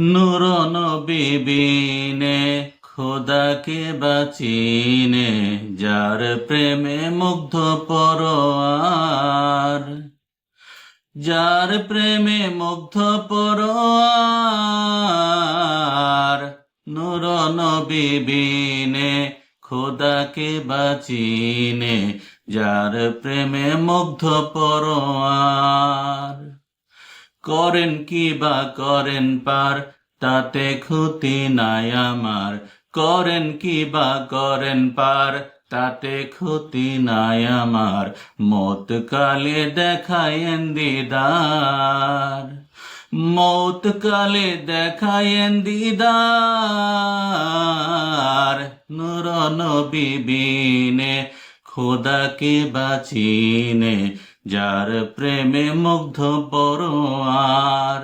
নূর নবীবিনে, খোদাকে বাচিনে, যার প্রেমে মুগ্ধ পরোয়ার। যার প্রেমে মুগ্ধ পরোয়ার, নূর নবীবিনে, খোদাকে বাচিনে, যার প্রেমে মুগ্ধ পরোয়ার। করেন কি বা করেন পার, তাতে ক্ষতি নাই আমার। করেন কি বা করেন পার, তাতে ক্ষতি নাই আমার। মত কালে দেখায়েন দিদার, মত কালে দেখায়েন দিদার। নূর নবীবিনে খোদাকে বাচিনে যার প্রেমে মুগ্ধ পরোয়ার,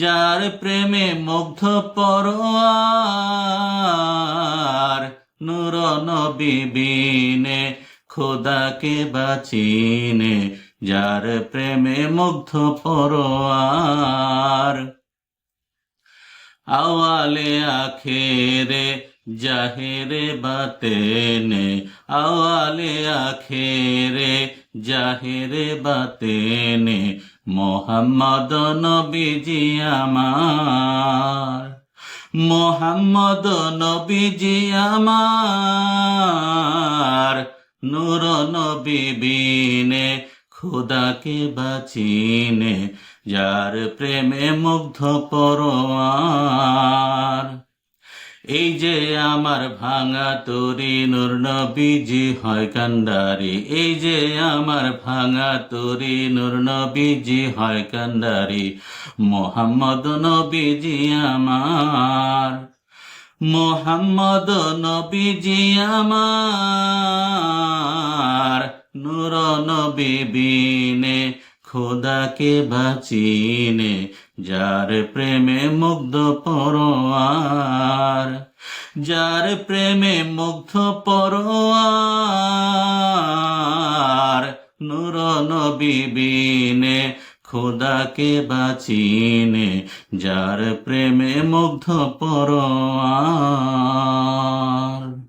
যার প্রেমে মুগ্ধ পরোয়ার, নূর নবীবিনে খোদাকে বাচিনে, যার প্রেমে মুগ্ধ পরোয়ার। আওয়ালে আখেরে জাহেরে বাতেনে, আওয়ালে আখেরে জাহেরে বাতেনে মোহাম্মদ নবীজি আমার। মোহাম্মদ নবীজি আমার। নূর নবী বিনে খোদাকে বাচিনে, যার প্রেমে মুগ্ধ পরোয়ার এই যে আমার ভাঙা তরি নূর নবীজি হয় কান্ডারি, এই যে আমার ভাঙা তরি নূর নবীজি হয় কান্ডারি, মোহাম্মদ নবীজি আমার, মোহাম্মদ নবীজি আমার, নূর নবী বিনে খোদাকে বাচিনে যার প্রেমে মুগ্ধ পরোয়ার, যার প্রেমে মুগ্ধ পরোয়ার, নূর নবী বিনে খোদাকে বাচিনে, যার প্রেমে মুগ্ধ পরোয়ার।